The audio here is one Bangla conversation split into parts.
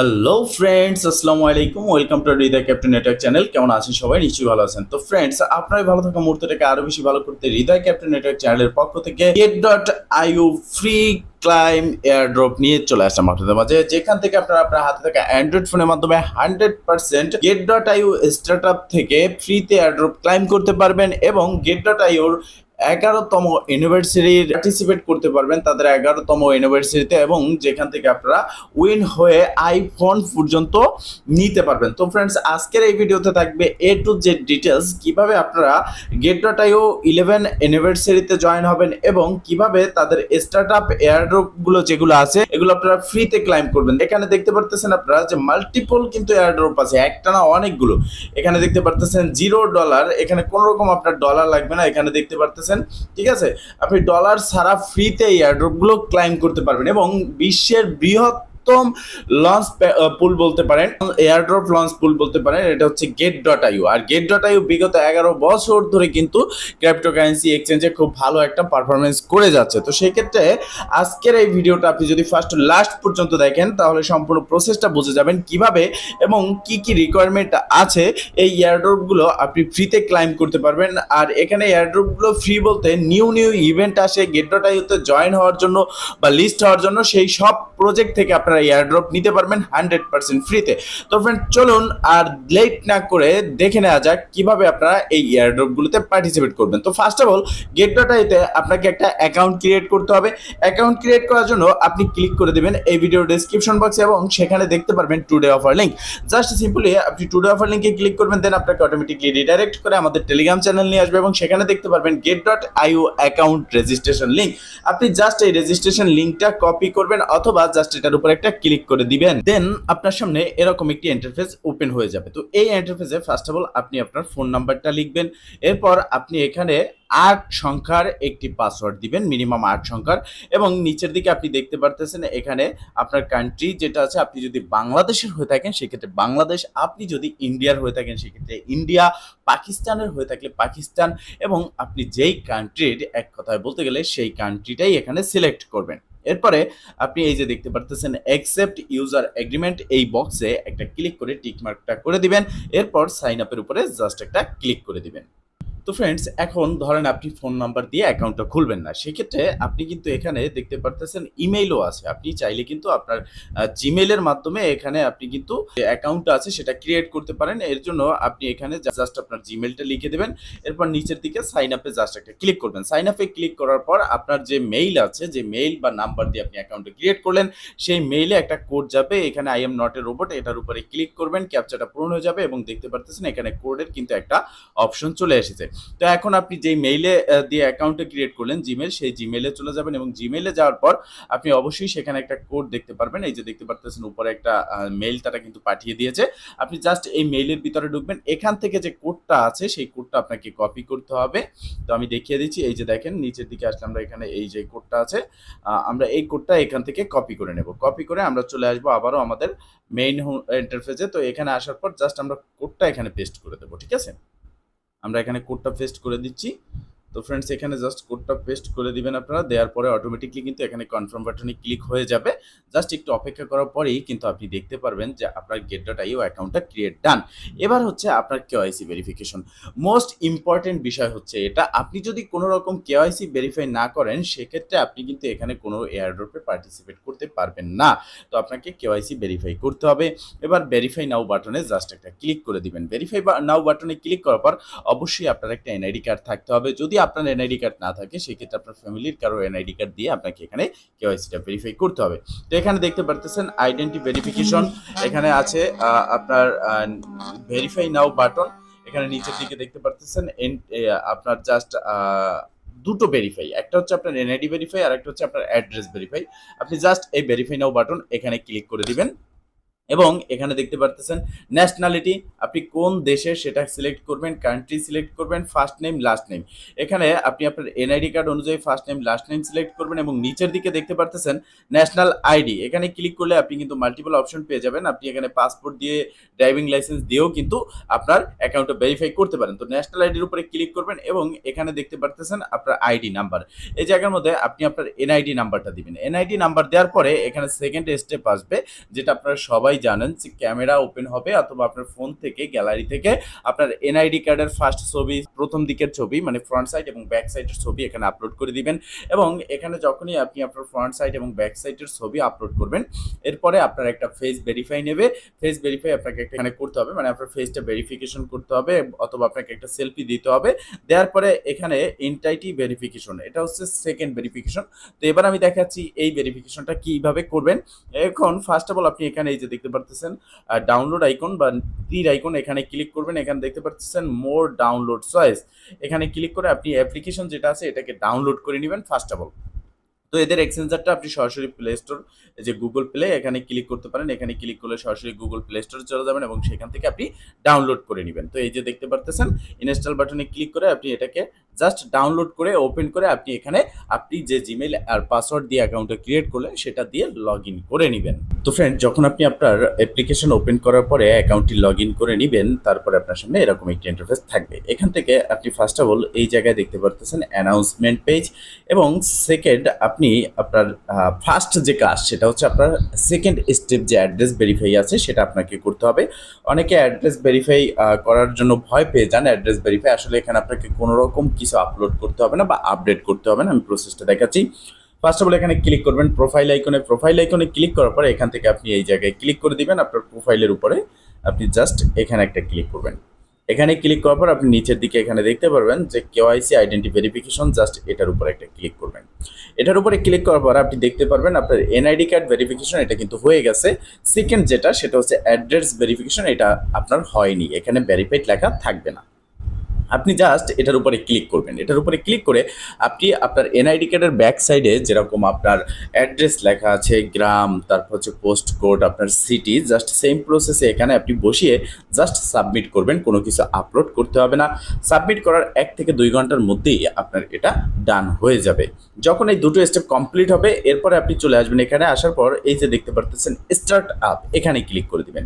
হ্যালো ফ্রেন্ডস আসসালামু আলাইকুম। Welcome to Hridoy captain network channel কেমন আছেন সবাই? নিশ্চয়ই ভালো আছেন। তো ফ্রেন্ডস আপনার ভালো থাকা মুহূর্তটাকে আরও বেশি ভালো করতে হৃদয় ক্যাপ্টেন নেটওয়ার্ক চ্যানেলের পক্ষ থেকে gate dot I O free claim airdrop নিয়ে চলে আসলাম আপনাদের মাঝে। যেখান থেকে আপনারা আপনার হাতে থাকা অ্যান্ড্রয়েড ফোনের মাধ্যমে hundred percent gate dot I O start up থেকে ফ্রিতে এয়ারড্রপ ক্লাইম করতে পারবেন এবং গেট ডট আইউর এগারোতম ইউনিভার্সিটির পার্টিসিপেট করতে পারবেন তাদের এগারোতম ইউনিভার্সিটিতে এবং যেখান থেকে আপনারা উইন হয়ে আইফোন পর্যন্ত নিতে পারবেন। তো ফ্রেন্ডস আজকের এই ভিডিওতে থাকবে এ টু জেড ডিটেলস কীভাবে আপনারা gate dot I O eleven ইউনিভার্সিটিতে জয়েন হবেন এবং কীভাবে তাদের স্টার্ট আপ এয়ারড্রপগুলো যেগুলো আছে, এগুলো আপনারা ফ্রিতে ক্লাইম করবেন। এখানে দেখতে পারতেছেন আপনারা যে মাল্টিপল কিন্তু এয়ারড্রপ আছে, একটা না অনেকগুলো। এখানে দেখতে পারতেছেন জিরো ডলার এখানে কোনো রকম আপনার ডলার লাগবে না, এখানে দেখতে পারতেছেন ঠিক আছে? আপনি ডলার ছাড়া ফ্রিতে এয়ারড্রপগুলো ক্লাইম করতে পারবেন এবং বিশ্বের বৃহৎ লঞ্চ পুল বলতে পারেন এয়ারড্রপ লঞ্চ পুল বলতে পারেন, এটা হচ্ছে গেট ডট আইউ আর গেট ডট আইউ বিগত এগারো বছর ধরে কিন্তু ক্রিপ্টোকারেন্সি এক্সচেঞ্জে খুব ভালো একটা পারফরমেন্স করে যাচ্ছে। তো সেই ক্ষেত্রে আজকের এই ভিডিওটা আপনি যদি ফার্স্ট লাস্ট পর্যন্ত দেখেন, তাহলে সম্পূর্ণ প্রসেসটা বুঝে যাবেন কীভাবে এবং কি কি রিকোয়ারমেন্ট আছে। এই এয়ারড্রপগুলো আপনি ফ্রিতে ক্লাইম করতে পারবেন। আর এখানে এয়ারড্রপগুলো ফ্রি বলতে নিউ নিউ ইভেন্ট আসে গেট ডট আইউতে জয়েন হওয়ার জন্য বা লিস্ট হওয়ার জন্য সেই সব প্রজেক্ট থেকে আপনারা এয়ারড্রপ নিতে পারবেন হান্ড্রেড পার্সেন্ট ফ্রিতে তো ফ্রেন্ড চলুন আর লেট না করে দেখে নেওয়া যাক কীভাবে আপনারা এই এয়ারড্রপগুলোতে পার্টিসিপেট করবেন। তো first of all gate dot আইতে আপনাকে একটা অ্যাকাউন্ট ক্রিয়েট করতে হবে। অ্যাকাউন্ট ক্রিয়েট করার জন্য আপনি ক্লিক করে দেবেন এই ভিডিও ডেসক্রিপশন বক্সে এবং সেখানে দেখতে পারবেন today offer link just simply আপনি টুডে অফার লিঙ্কে ক্লিক করবেন দেন আপনাকে অটোমেটিকলি রিডাইরেক্ট করে আমাদের টেলিগ্রাম চ্যানেল নিয়ে আসবে এবং সেখানে দেখতে পারবেন Gate dot io account registration link আপনি জাস্ট এই রেজিস্ট্রেশন লিঙ্কটা কপি করবেন অথবা জাস্ট এটার উপর একটা ক্লিক করে দিবেন দেন আপনার সামনে এরকম একটি ইন্টারফেস ওপেন হয়ে যাবে। তো এই ইন্টারফেসে ফার্স্ট অফ অল আপনি আপনার ফোন নাম্বারটা লিখবেন, এরপর আপনি এখানে আট সংখ্যার একটি পাসওয়ার্ড দিবেন মিনিমাম আট সংখ্যার, এবং নিচের দিকে আপনি দেখতে পারতেছেন এখানে আপনার কান্ট্রি যেটা আছে, আপনি যদি বাংলাদেশের হয়ে থাকেন, সেক্ষেত্রে বাংলাদেশ, আপনি যদি ইন্ডিয়ার হয়ে থাকেন, সেক্ষেত্রে ইন্ডিয়া, পাকিস্তানের হয়ে থাকলে পাকিস্তান, এবং আপনি যেই কান্ট্রির এক কথায় বলতে গেলে সেই কান্ট্রিটাই এখানে সিলেক্ট করবেন। এরপরে আপনি এই যে দেখতে পারতেছেন অ্যাকসেপ্ট ইউজার এগ্রিমেন্ট এই বক্সে একটা ক্লিক করে টিক মার্কটা করে দিবেন। এরপর সাইন আপের উপরে জাস্ট একটা ক্লিক করে দিবেন। তো ফ্রেন্ডস এখন ধরেন আপনি ফোন নাম্বার দিয়ে অ্যাকাউন্টটা খুলবেন না। সেক্ষেত্রে আপনি কিন্তু এখানে দেখতে পারতেছেন ইমেইলও আছে। আপনি চাইলে কিন্তু আপনার জিমেইলের মাধ্যমে এখানে আপনি কিন্তু যে অ্যাকাউন্টটা আছে সেটা ক্রিয়েট করতে পারেন। এর জন্য আপনি এখানে জাস্ট আপনার জিমেইলটা লিখে দেবেন। এরপর নিচের দিকে সাইন আপে জাস্ট একটা ক্লিক করবেন। সাইন আপে ক্লিক করার পর আপনার যে মেইল আছে, যে মেইল বা নাম্বার দিয়ে আপনি অ্যাকাউন্টটা ক্রিয়েট করলেন, সেই মেইলে একটা কোড যাবে। এখানে I am not a robot এটার উপরে ক্লিক করবেন ক্যাপচাটা পূরণ হয়ে যাবে এবং দেখতে পারতেছেন এখানে কোডের কিন্তু একটা অপশন চলে এসেছে। তো এখন আপনি যেই মেইলে দিয়ে অ্যাকাউন্টে ক্রিয়েট করলেন জিমেল সেই জিমেলে চলে যাবেন এবং জিমেলে যাওয়ার পর আপনি অবশ্যই সেখানে একটা কোড দেখতে পারবেন। এই যে দেখতে পারতেছেন উপরে একটা মেইল তারা কিন্তু পাঠিয়ে দিয়েছে। আপনি জাস্ট এই মেইলের ভিতরে ঢুকবেন। এখান থেকে যে কোডটা আছে, সেই কোডটা আপনাকে কপি করতে হবে। তো আমি দেখিয়ে দিচ্ছি, এই যে দেখেন, নিচের দিকে আসলে আমরা এখানে এই যে কোডটা আছে আমরা এই কোডটা এখান থেকে কপি করে নেব। কপি করে আমরা চলে আসব আবারও আমাদের মেইন ইন্টারফেসে তো এখানে আসার পর জাস্ট আমরা কোডটা এখানে পেস্ট করে দেবো, ঠিক আছে? আমরা এখানে কোডটা পেস্ট করে দিচ্ছি। তো ফ্রেন্ডস এখানে জাস্ট কোডটা পেস্ট করে দিবেন আপনারা। দেওয়ার পরে অটোমেটিকলি কিন্তু এখানে কনফার্ম বাটনে ক্লিক হয়ে যাবে। জাস্ট একটু অপেক্ষা করার পরেই কিন্তু আপনি দেখতে পারবেন যে আপনার গেট ডট আইও অ্যাকাউন্টটা ক্রিয়েট ডান এবার হচ্ছে আপনার কেওয়াইসি ভেরিফিকেশন মোস্ট ইম্পর্টেন্ট বিষয় হচ্ছে এটা, আপনি যদি কোনো রকম কেওয়াইসি ভেরিফাই না করেন, সেক্ষেত্রে আপনি কিন্তু এখানে কোনো এয়ারড্রপে পার্টিসিপেট করতে পারবেন না। তো আপনাকে কেওয়াইসি ভেরিফাই করতে হবে। এবার ভেরিফাই নাও বাটনে জাস্ট একটা ক্লিক করে দিবেন। ভেরিফাই নাও বাটনে ক্লিক করার পর অবশ্যই আপনার একটা এনআইডি কার্ড থাকতে হবে। যদি আপনার এনআইডি কার্ড না থাকে, সেক্ষেত্রে আপনার ফ্যামিলির কারও এনআইডি কার্ড দিয়ে আপনাকে এখানে কেওয়াইসিটা ভেরিফাই করতে হবে। তো এখানে দেখতে পারতেছেন আইডেন্টি ভেরিফিকেশন এখানে আছে আপনার ভেরিফাই নাও বাটন এখানে নিচের দিকে দেখতে পারতেছেন আপনার জাস্ট দুটো ভেরিফাই একটা হচ্ছে আপনার এনআইডি ভেরিফাই আর একটা হচ্ছে আপনার অ্যাড্রেস ভেরিফাই আপনি জাস্ট এই ভেরিফাই নাও বাটন এখানে ক্লিক করে দিবেন। এবং এখানে দেখতে পারতেছেন ন্যাশনালিটি আপনি কোন দেশে সেটা সিলেক্ট করবেন কান্ট্রি সিলেক্ট করবেন ফার্স্ট নেম লাস্ট নেম এখানে আপনি আপনার এনআইডি কার্ড অনুযায়ী first name last name select করবেন এবং নিচের দিকে দেখতে পারতেছেন ন্যাশনাল আইডি এখানে ক্লিক করলে আপনি কিন্তু মাল্টিপল অপশন পেয়ে যাবেন। আপনি এখানে পাসপোর্ট দিয়ে ড্রাইভিং লাইসেন্স দিয়েও কিন্তু আপনার অ্যাকাউন্টটা ভেরিফাই করতে পারেন। তো ন্যাশনাল আইডির উপরে ক্লিক করবেন এবং এখানে দেখতে পারতেছেন আপনার আইডি নাম্বার এই জায়গার মধ্যে আপনি আপনার এনআইডি নাম্বারটা দিবেন। এনআইডি নাম্বার দেওয়ার পরে এখানে সেকেন্ড স্টেপ আসবে, যেটা আপনারা সবাই জানেন যে ক্যামেরা ওপেন হবে অথবা আপনার ফোন থেকে, গ্যালারি থেকে আপনার এনআইডি কার্ডের ফার্স্ট ছবি, প্রথম দিকের ছবি মানে ফ্রন্ট সাইড এবং ব্যাক সাইডের ছবি এখানে আপলোড করে দিবেন। এবং এখানে যখনই আপনি আপনার ফ্রন্ট সাইড এবং ব্যাক সাইডের ছবি আপলোড করবেন, এরপরে আপনার একটা ফেস ভেরিফাই নেবে। ফেস ভেরিফাই আপনাকে একটা এখানে করতে হবে মানে আপনার ফেসটা ভেরিফিকেশন করতে হবে অথবা আপনাকে একটা সেলফি দিতে হবে। দেওয়ার পরে এখানে এনটাইটি ভেরিফিকেশন এটা হচ্ছে সেকেন্ড ভেরিফিকেশন তো এবার আমি দেখাচ্ছি এই ভেরিফিকেশনটা কীভাবে করবেন। এখন ফার্স্ট অফ অল আপনি এখানে এই যে দেখতে পারতেছেন। ডাউনলোড আইকন বা তীর আইকন এখানে ক্লিক করবেন, এখানে দেখতে পাচ্ছেন মোর ডাউনলোড চয়েস এখানে ক্লিক করে আপনি অ্যাপ্লিকেশন যেটা আছে, এটাকে ডাউনলোড করে নেবেন ফার্স্ট অফ অল তো এদের এক্সচেঞ্জারটা আপনি সরাসরি প্লে স্টোর যে গুগল প্লে এখানে ক্লিক করতে পারেন। এখানে ক্লিক করলে সরাসরি গুগল প্লে স্টোরে চলে যাবেন এবং সেখান থেকে আপনি ডাউনলোড করে নেবেন। তো এই যে দেখতে পারতেছেন ইনস্টল বাটনে ক্লিক করে আপনি এটাকে জাস্ট ডাউনলোড করে, ওপেন করে আপনি এখানে, আপনি যে জিমেল আর পাসওয়ার্ড দিয়ে অ্যাকাউন্টটা ক্রিয়েট করলেন, সেটা দিয়ে লগ ইন করে নেবেন। তো ফ্রেন্ড যখন আপনি আপনার অ্যাপ্লিকেশন ওপেন করার পরে অ্যাকাউন্টটি লগ ইন করে নেবেন, তারপরে আপনার সামনে এরকম একটি ইন্টারফেস থাকবে। এখান থেকে আপনি ফার্স্ট অফ অল এই জায়গায় দেখতে পারতেছেন অ্যানাউন্সমেন্ট পেজ এবং সেকেন্ড আপনি আপনার ফার্স্ট যে কাজ, সেটা হচ্ছে আপনার সেকেন্ড স্টেপ যে অ্যাড্রেস ভেরিফাই আছে, সেটা আপনাকে করতে হবে। অনেকে অ্যাড্রেস ভেরিফাই করার জন্য ভয় পেয়ে যান। অ্যাড্রেস ভেরিফাই আসলে এখানে আপনাকে কোনো রকম কিছু আপলোড করতে হবে না বা আপডেট করতে হবে না, আমি প্রসেসটা দেখাচ্ছি। ফার্স্ট অফ অল এখানে ক্লিক করবেন প্রোফাইল আইকনে প্রোফাইল আইকনে ক্লিক করার পরে এখান থেকে আপনি এই জায়গায় ক্লিক করে দিবেন, আপনার প্রোফাইলের উপরে আপনি জাস্ট এখানে একটা ক্লিক করবেন। এখানে ক্লিক করার পর আপনি নিচের দিকে এখানে দেখতে পারবেন যে কেওয়াইসি আইডেন্টি ভেরিফিকেশন জাস্ট এটার উপরে একটা ক্লিক করবেন। এটার উপরে ক্লিক করার পর আপনি দেখতে পারবেন আপনার এনআইডি কার্ড ভেরিফিকেশন এটা কিন্তু হয়ে গেছে। সেকেন্ড যেটা, সেটা হচ্ছে অ্যাড্রেস ভেরিফিকেশন এটা আপনার হয়নি। এখানে ভেরিফাইড লেখা থাকবে না। আপনি জাস্ট এটার উপরে ক্লিক করবেন। এটার উপরে ক্লিক করে আপনি আপনার এনআইডি কার্ডের ব্যাক সাইডে যেরকম আপনার অ্যাড্রেস লেখা আছে, গ্রাম, তারপর হচ্ছে পোস্ট কোড আপনার সিটি জাস্ট সেম প্রসেসে এখানে আপনি বসিয়ে জাস্ট সাবমিট করবেন। কোনো কিছু আপলোড করতে হবে না। সাবমিট করার এক থেকে দুই ঘণ্টার মধ্যেই আপনার এটা ডান হয়ে যাবে। যখন এই দুটো স্টেপ কমপ্লিট হবে, এরপরে আপনি চলে আসবেন এখানে। আসার পর এই যে দেখতে পারতেছেন স্টার্ট আপ এখানে ক্লিক করে দিবেন।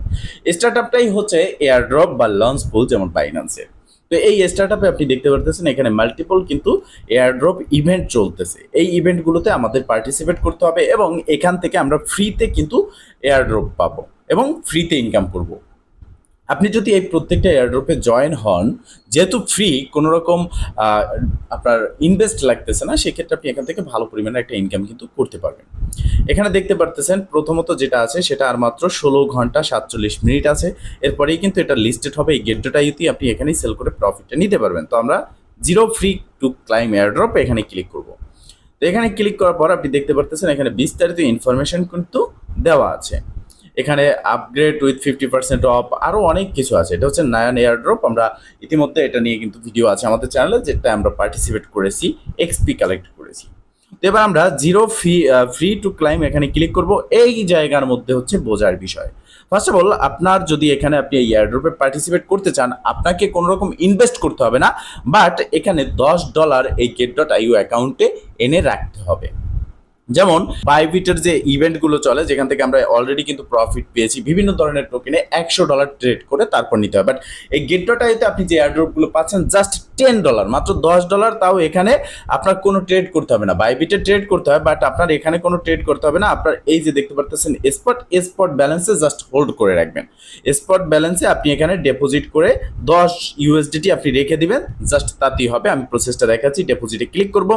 স্টার্ট আপটাই হচ্ছে এয়ার ড্রপ বা লঞ্চ পুল যেমন বাইন্যান্সের তো এই স্টার্টআপে আপনি দেখতে পারতেছেন এখানে মাল্টিপল কিন্তু এয়ারড্রপ ইভেন্ট চলতেছে। এই ইভেন্টগুলোতে আমাদের পার্টিসিপেট করতে হবে এবং এখান থেকে আমরা ফ্রিতে কিন্তু এয়ারড্রপ পাবো এবং ফ্রিতে ইনকাম করব। আপনি যদি এই প্রত্যেকটা এয়ারড্রপে জয়েন হন, যেহেতু ফ্রি কোনো রকম আপনার ইনভেস্ট লাগতেছে না, সেক্ষেত্রে আপনি এখান থেকে ভালো পরিমাণে একটা ইনকাম কিন্তু করতে পারবেন। এখানে দেখতে পারতেছেন, প্রথমত যেটা আছে, সেটা আর মাত্র ষোলো ঘণ্টা সাতচল্লিশ মিনিট আছে। এরপরেই কিন্তু এটা লিস্টেড হবে, এই গেটটা ইউতি আপনি এখানেই সেল করে প্রফিটটা নিতে পারবেন। তো আমরা zero free to claim airdrop এখানে ক্লিক করব। তো এখানে ক্লিক করার পর আপনি দেখতে পারতেছেন, এখানে বিস্তারিত ইনফরমেশন কিন্তু দেওয়া আছে। এখানে upgrade with fifty percent off আরও অনেক কিছু আছে। এটা হচ্ছে নায়ান এয়ারড্রপ আমরা ইতিমধ্যে এটা নিয়ে কিন্তু ভিডিও আছে আমাদের চ্যানেলে যেটা আমরা পার্টিসিপেট করেছি এক্সপি কালেক্ট করেছি। তো এবার আমরা zero fee free to claim এখানে ক্লিক করব। এই জায়গার মধ্যে হচ্ছে বোঝার বিষয়। ফার্স্ট অফ অল আপনার যদি এখানে আপনি এই এয়ারড্রপে পার্টিসিপেট করতে চান, আপনাকে কোনো রকম ইনভেস্ট করতে হবে না। বাট এখানে দশ ডলার এই গেট ডট আইউ অ্যাকাউন্টে এনে রাখতে হবে। যেমন বাইবিটের যে ইভেন্টগুলো চলে, যেখান থেকে আমরা অলরেডি কিন্তু প্রফিট পেয়েছি, বিভিন্ন ধরনের টোকেনে একশো ডলার ট্রেড করে তারপর নিতে হয়। বাট এই গেট ডট আইতে আপনি যে এয়ারড্রপগুলো পাচ্ছেন জাস্ট টেন ডলার মাত্র দশ ডলার তাও এখানে আপনার কোনো ট্রেড করতে হবে না। বাইবিটে ট্রেড করতে হয় বাট আপনার এখানে কোনো ট্রেড করতে হবে না। আপনার এই যে দেখতে পারতেছেন স্পট স্পট ব্যালেন্সে জাস্ট হোল্ড করে রাখবেন। স্পট ব্যালেন্সে আপনি এখানে ডিপোজিট করে দশ ইউএসডিটি আপনি রেখে দিবেন। জাস্ট তাতেই হবে, আমি প্রসেসটা দেখাচ্ছি ডিপোজিটে ক্লিক করব।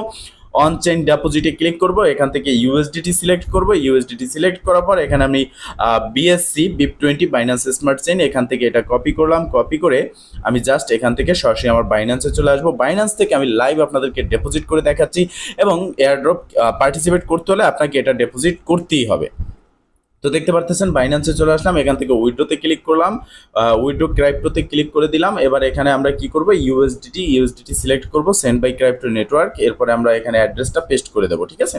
অন চেইন ডিপোজিটে ক্লিক করব, এখান থেকে ইউএসডিটি সিলেক্ট করব ইউএসডিটি সিলেক্ট করার পর এখানে আমি BSC BEP twenty Binance smart chain এখান থেকে এটা কপি করলাম কপি করে আমি জাস্ট এখান থেকে সরাসরি আমার বাইন্যান্সে চলে আসব। বাইন্যান্স থেকে আমি লাইভ আপনাদেরকে ডিপোজিট করে দেখাচ্ছি এবং এয়ারড্রপ পার্টিসিপেট করতে হলে আপনাকে এটা ডিপোজিট করতেই হবে। তো দেখতে পারতেছেন বাইন্যান্সে চলে আসলাম, এখান থেকে উইড্রোতে ক্লিক করলাম উইড্রো ক্রাইপ্টোতে ক্লিক করে দিলাম, এবার এখানে আমরা কি করব ইউএসডিটি ইউএসডিটি সিলেক্ট করব সেন্ড বাই ক্রাইপ্টো নেটওয়ার্ক এরপরে আমরা এখানে অ্যাড্রেসটা পেস্ট করে দেবো, ঠিক আছে?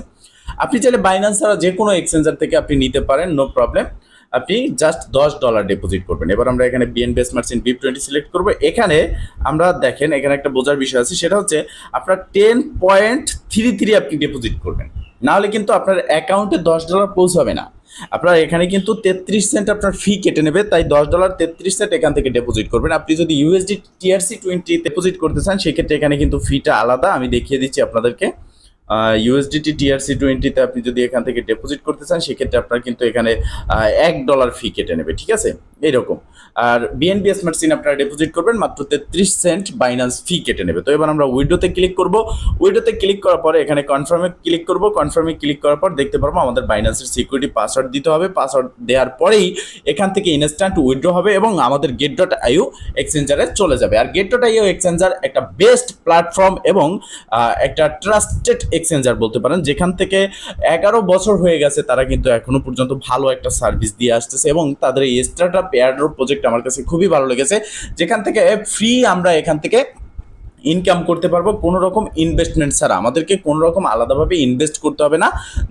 আপনি চাইলে বাইন্যান্স ছাড়া যে কোনো এক্সচেঞ্জার থেকে আপনি নিতে পারেন নো প্রবলেম আপনি জাস্ট দশ ডলার ডিপোজিট করবেন। এবার আমরা এখানে BNB smart BEP twenty select করব। এখানে আমরা দেখেন, এখানে একটা বোঝার বিষয় আছে, সেটা হচ্ছে আপনার টেন পয়েন্ট থ্রি থ্রি আপনি ডিপোজিট করবেন। নাহলে কিন্তু আপনার অ্যাকাউন্টে দশ ডলার পৌঁছাবে না। আপনার এখানে কিন্তু তেত্রিশ সেন্ট আপনার ফি কেটে নেবে, তাই দশ ডলার তেত্রিশ সেন্ট এখান থেকে ডিপোজিট করবেন। আপনি যদি ইউএসডি টিআরসি টোয়েন্টি ডিপোজিট করতে চান, সেক্ষেত্রে এখানে কিন্তু ফিটা আলাদা। আমি দেখিয়ে দিচ্ছি আপনাদেরকে। ইউএসডিটি টিআরসি টোয়েন্টিতে আপনি যদি এখান থেকে ডিপোজিট করতে চান, সেক্ষেত্রে আপনার কিন্তু এখানে এক ডলার ফি কেটে নেবে, ঠিক আছে? এইরকম। আর বিএনবি স্মার্ট সিন আপনারা ডিপোজিট করবেন, মাত্র তেত্রিশ সেন্ট বাইন্যান্স ফি কেটে নেবে। তো এবার আমরা উইডোতে ক্লিক করব। উইডোতে ক্লিক করার পরে এখানে কনফার্মে ক্লিক করব। কনফার্মে ক্লিক করার পর দেখতে পারব আমাদের বাইন্যান্সের সিকিউরিটি পাসওয়ার্ড দিতে হবে। পাসওয়ার্ড দেওয়ার পরেই এখান থেকে ইনস্ট্যান্ট উইড্রো হবে এবং আমাদের গেট ডট আইও এক্সচেঞ্জারে চলে যাবে। আর গেট ডট আইউ এক্সচেঞ্জার একটা বেস্ট প্ল্যাটফর্ম এবং একটা ট্রাস্টেড এক্সচেঞ্জার বলতে পারেন, যেখান থেকে এগারো বছর হয়ে গেছে তারা কিন্তু এখনও পর্যন্ত ভালো একটা সার্ভিস দিয়ে আসতেছে এবং তাদের এই স্টার্ট আপ এয়ারড্রপ প্রজেক্ট আমার কাছে খুবই ভালো লেগেছে, যেখান থেকে ফ্রি আমরা এখান থেকে ইনকাম করতে পারব, কোনো রকম ইনভেস্টমেন্ট ছাড়া। আমাদেরকে কোনো রকম আলাদাভাবে ইনভেস্ট করতে হবে না।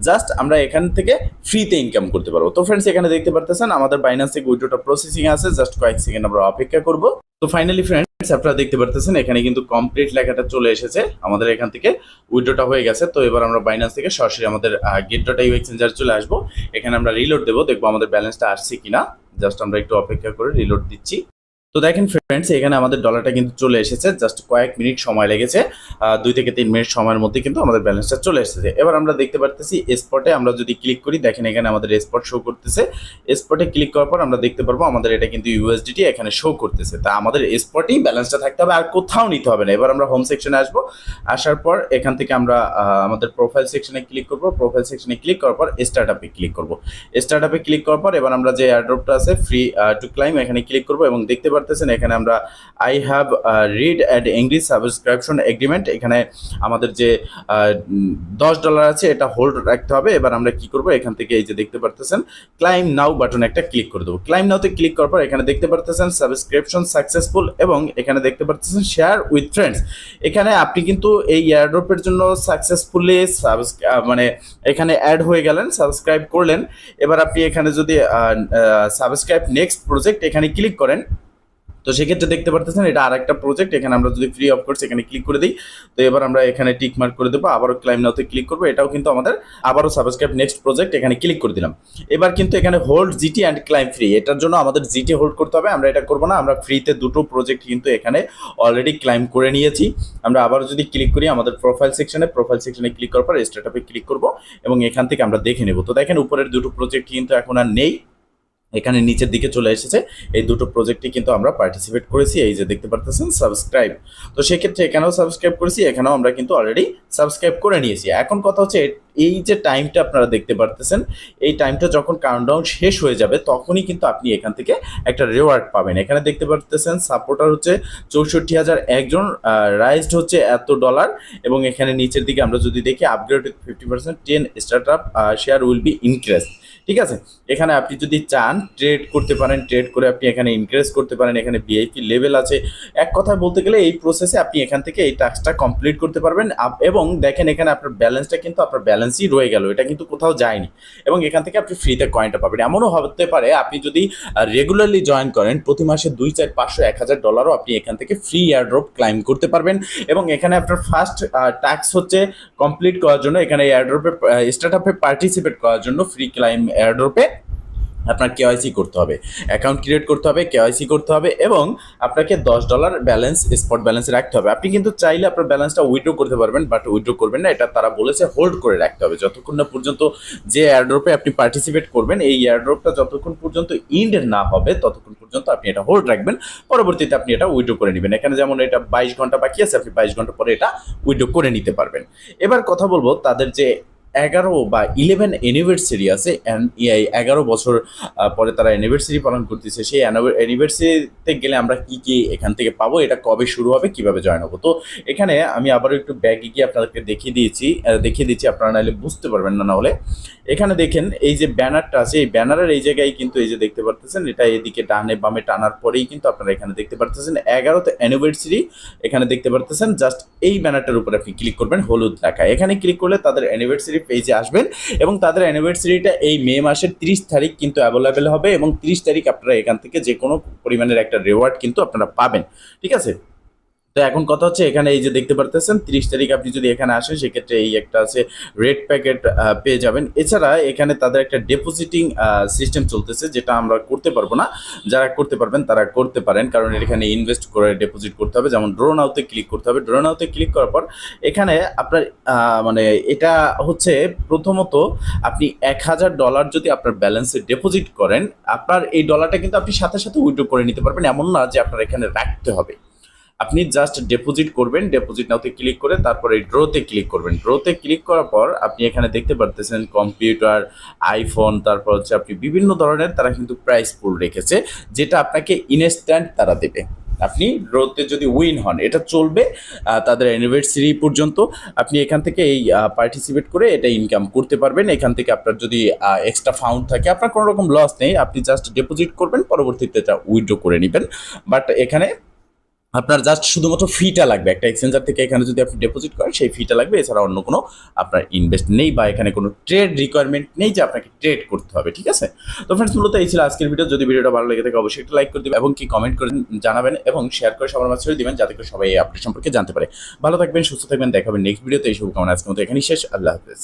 জাস্ট আমরা এখান থেকে ফ্রিতে ইনকাম করতে পারব। তো ফ্রেন্ডস এখানে দেখতে পারতেছেন, আমাদের বাইন্যান্স থেকে উইড্রোটা প্রসেসিং আছে। জাস্ট কয়েক সেকেন্ড আমরা অপেক্ষা করব। তো ফাইনালি ফ্রেন্ডস আপনারা দেখতে পারতেছেন, এখানে কিন্তু কমপ্লিট লেখাটা চলে এসেছে। আমাদের এখান থেকে উইড্রোটা হয়ে গেছে। তো এবার আমরা বাইন্যান্স থেকে সরাসরি আমাদের গেট ডট ইউ এক্সচেঞ্জার চলে আসব। এখানে আমরা রিলোড দেবো। দেখব আমাদের ব্যালেন্সটা আসছে কিনা। জাস্ট আমরা একটু অপেক্ষা করে রিলোড দিচ্ছি। তো দেখেন ফ্রেন্ডস এখানে আমাদের ডলারটা কিন্তু চলে এসেছে জাস্ট কয়েক মিনিট সময় লেগেছে দুই থেকে তিন মিনিট সময়ের মধ্যে কিন্তু আমাদের ব্যালেন্সটা চলে এসেছে। এবার আমরা দেখতে পারতেছি স্পটে আমরা যদি ক্লিক করি, দেখেন এখানে আমাদের স্পট শো করতেছে। স্পটে ক্লিক করার পর আমরা দেখতে পারব আমাদের এটা কিন্তু ইউএসডিটি এখানে শো করতেছে। তা আমাদের স্পটেই ব্যালেন্সটা থাকতে হবে, আর কোথাও নিতে হবে না। এবার আমরা হোম সেকশনে আসব, আসার পর এখান থেকে আমরা আমাদের প্রোফাইল সেকশনে ক্লিক করব প্রোফাইল সেকশনে ক্লিক করার পর স্টার্ট আপে ক্লিক করব। স্টার্ট আপে ক্লিক করার পর এবার আমরা যে এয়ারড্রপটা আছে ফ্রি টু ক্লাইম এখানে ক্লিক করব এবং দেখতে পারতেছেন এখানে আমরা I have read and English subscription agreement এখানে আমাদের যে দশ ডলার আছে, এটা হোল্ড রাখতে হবে, এবার আমরা কি করব, এখান থেকে এই যে দেখতে পারতেছেন ক্লাইম নাও বাটন একটা ক্লিক করে দেবো। ক্লাইম নাওতে ক্লিক করার পর এখানে দেখতে পারতেছেন সাবস্ক্রিপশন সাকসেসফুল এবং এখানে দেখতে পারতেছেন শেয়ার উইথ ফ্রেন্ডস এখানে আপনি কিন্তু এই এয়ারড্রপের জন্য সাকসেসফুলি মানে এখানে অ্যাড হয়ে গেলেন সাবস্ক্রাইব করলেন। এবার আপনি এখানে যদি সাবস্ক্রাইব নেক্সট প্রজেক্ট এখানে ক্লিক করেন। তো সেক্ষেত্রে দেখতে পারতেছেন, এটা আর একটা প্রজেক্ট এখানে আমরা যদি ফ্রি অফ কোর্স এখানে ক্লিক করে দিই, তো এবার আমরা এখানে টিক মার্ক করে দেবো, আবারও ক্লাইম নাওতে ক্লিক করব, এটাও কিন্তু আমাদের আবারও সাবস্ক্রাইব নেক্সট প্রজেক্ট এখানে ক্লিক করে দিলাম। এবার কিন্তু এখানে hold GT and claim free এটার জন্য আমাদের জিটি হোল্ড করতে হবে, আমরা এটা করব না, আমরা ফ্রিতে দুটো প্রজেক্ট কিন্তু এখানে অলরেডি ক্লাইম করে নিয়েছি। আমরা আবারও যদি ক্লিক করি, আমাদের প্রোফাইল সেকশনে প্রোফাইল সেকশনে ক্লিক করার পর স্টার্টআপে ক্লিক করব এবং এখান থেকে আমরা দেখে নেব। তো দেখেন, উপরের দুটো প্রজেক্ট কিন্তু এখন আর নেই। এখানে নিচের দিকে চলে এসেছে। এই দুটো প্রজেক্টে কিন্তু আমরা পার্টিসিপেট করেছি। এই যে দেখতে পারতেছেন সাবস্ক্রাইব তো সেক্ষেত্রে এখানেও সাবস্ক্রাইব করেছি, এখানেও আমরা কিন্তু অলরেডি সাবস্ক্রাইব করে নিয়েছি। এখন কথা হচ্ছে এই যে টাইমটা আপনারা দেখতে পারতেছেন, এই টাইমটা যখন কাউন্টডাউন শেষ হয়ে যাবে, তখনই কিন্তু আপনি এখান থেকে একটা রিওয়ার্ড পাবেন। এখানে দেখতে পারতেছেন সাপোর্টার হচ্ছে চৌষট্টি হাজার একজন রাইজড হচ্ছে এত ডলার এবং এখানে নিচের দিকে আমরা যদি দেখি upgrade fifty percent ten start up share will be increase ঠিক আছে? এখানে আপনি যদি চান ট্রেড করতে পারেন ট্রেড করে আপনি এখানে ইনক্রেস করতে পারেন, এখানে ভিআইপি লেভেল আছে। এক কথায় বলতে গেলে এই প্রসেসে আপনি এখান থেকে এই টাস্কটা কমপ্লিট করতে পারবেন। এবং দেখেন এখানে আপনার ব্যালেন্সটা কিন্তু আপনার ব্যালেন্সই রয়ে গেল, এটা কিন্তু কোথাও যায়নি। এবং এখান থেকে আপনি ফ্রিতে কয়েনটা পাবেন। এমনও হতে পারে আপনি যদি রেগুলারলি জয়েন করেন, প্রতি মাসে দুই চার পাঁচশো, এক হাজার ডলারও আপনি এখান থেকে ফ্রি এয়ারড্রপ ক্লাইম করতে পারবেন। এবং এখানে আপনার ফার্স্ট টাস্ক হচ্ছে কমপ্লিট করার জন্য, এখানে এয়ারড্রপে স্টার্ট আপে পার্টিসিপেট করার জন্য ফ্রি ক্লাইম এয়ারড্রপে আপনার কেওয়াইসি করতে হবে। অ্যাকাউন্ট ক্রিয়েট করতে হবে কেওয়াইসি করতে হবে এবং আপনাকে দশ ডলার ব্যালেন্স স্পট ব্যালেন্স রাখতে হবে। আপনি কিন্তু চাইলে আপনার ব্যালেন্সটা উইথড্র করতে পারবেন বাট উইথড্র করবেন না। এটা তারা বলেছে হোল্ড করে রাখতে হবে। যতক্ষণ না পর্যন্ত যে এয়ারড্রপে আপনি পার্টিসিপেট করবেন, এই এয়ারড্রপটা যতক্ষণ পর্যন্ত ইন্ড না হবে, ততক্ষণ পর্যন্ত আপনি এটা হোল্ড রাখবেন। পরবর্তীতে আপনি এটা উইথড্র করে নেবেন। এখানে যেমন এটা বাইশ ঘণ্টা বাকি আছে, আপনি বাইশ ঘণ্টা পরে এটা উইথড্র করে নিতে পারবেন। এবার কথা বলব তাদের যে এগারো বা ইলেভেন অ্যানিভার্সারি আছে এগারো বছর পরে তারা অ্যানিভার্সারি পালন করতেছে। সেই অ্যানিভার্সারিতে গেলে আমরা কি কি এখান থেকে পাবো, এটা কবে শুরু হবে, কীভাবে জয়েন হব? তো এখানে আমি আবারও একটু ব্যাগে গিয়ে আপনাদেরকে দেখিয়ে দিয়েছি দেখিয়ে দিচ্ছি, আপনারা নাহলে বুঝতে পারবেন না নাহলে। এখানে দেখেন, এই যে ব্যানারটা আছে, এই ব্যানারের এই জায়গায় কিন্তু এই যে দেখতে পারতেছেন, এটা এদিকে ডানে বামে টানার পরেই কিন্তু আপনারা এখানে দেখতে পারতেছেন, এগারোতে অ্যানিভার্সারি এখানে দেখতে পারতেছেন জাস্ট এই ব্যানারটার উপর আপনি ক্লিক করবেন, হলুদ লেখা। এখানে ক্লিক করলে তাদের অ্যানিভার্সারি পেজে আসবেন এবং তাদের অ্যানিভার্সারিটা এই মে মাসের তিরিশ তারিখ কিন্তু অ্যাভেলেবেল হবে এবং তিরিশ তারিখ আপনারা এখান থেকে যে কোনো পরিমাণের একটা রেওয়ার্ড কিন্তু আপনারা পাবেন। ঠিক আছে? তো এখন কথা হচ্ছে এখানে এই যে দেখতে পারতেছেন, তিরিশ তারিখ আপনি যদি এখানে আসেন, সেক্ষেত্রে এই একটা আছে রেড প্যাকেট পেয়ে যাবেন। এছাড়া এখানে তাদের একটা ডেপোজিটিং সিস্টেম চলতেছে যেটা আমরা করতে পারব না। যারা করতে পারবেন তারা করতে পারেন, কারণ এখানে ইনভেস্ট করে ডিপোজিট করতে হবে। যেমন ড্রোন আউতে ক্লিক করতে হবে। ড্রোন আউতে ক্লিক করার পর এখানে আপনার মানে এটা হচ্ছে প্রথমত আপনি এক হাজার ডলার যদি আপনার ব্যালেন্সে ডিপোজিট করেন, আপনার এই ডলারটা কিন্তু আপনি সাথে সাথে উইথড্র করে নিতে পারবেন। এমন না যে আপনার এখানে রাখতে হবে। আপনি জাস্ট ডিপোজিট করবেন ডিপোজিট নাওতে ক্লিক করে তারপরে ড্রোতে ক্লিক করবেন। ড্রোতে ক্লিক করার পর আপনি এখানে দেখতে পারতেছেন কম্পিউটার আইফোন তারপর হচ্ছে আপনি বিভিন্ন ধরনের তারা কিন্তু প্রাইস পুল রেখেছে, যেটা আপনাকে ইনস্ট্যান্ট তারা দেবে। আপনি ড্রোতে যদি উইন হন, এটা চলবে তাদের অ্যানিভার্সারি পর্যন্ত। আপনি এখান থেকে এই পার্টিসিপেট করে এটা ইনকাম করতে পারবেন। এখান থেকে আপনার যদি এক্সট্রা ফাউন্ড থাকে, আপনার কোনো রকম লস নেই, আপনি জাস্ট ডিপোজিট করবেন, পরবর্তীতে এটা উইথড্র করে নেবেন। বাট এখানে আপনার জাস্ট শুধুমাত্র ফিটা লাগবে। একটা এক্সচেঞ্জার থেকে এখানে যদি আপনি ডিপোজিট করেন, সেই ফিটা লাগবে। এছাড়া অন্য কোনো আপনার ইনভেস্ট নেই বা এখানে কোনো ট্রেড রিকোয়ারমেন্ট নেই যে আপনাকে ট্রেড করতে হবে, ঠিক আছে? তো ফ্রেন্ডস মূলত এই ছিল আজকের ভিডিও যদি ভিডিওটা ভালো লেগে থাকে, অবশ্যই একটা লাইক করে দেবেন এবং কি কমেন্ট করে জানাবেন এবং শেয়ার করে সবার মাঝে দিবেন যাতে করে সবাই এই আপডেট সম্পর্কে জানতে পারে। ভালো থাকবেন, সুস্থ থাকবেন দেখাবেন নেক্সট ভিডিওতে এই শুভকামনা আজকের মতো এখানেই শেষ। আল্লাহ হাফেজ।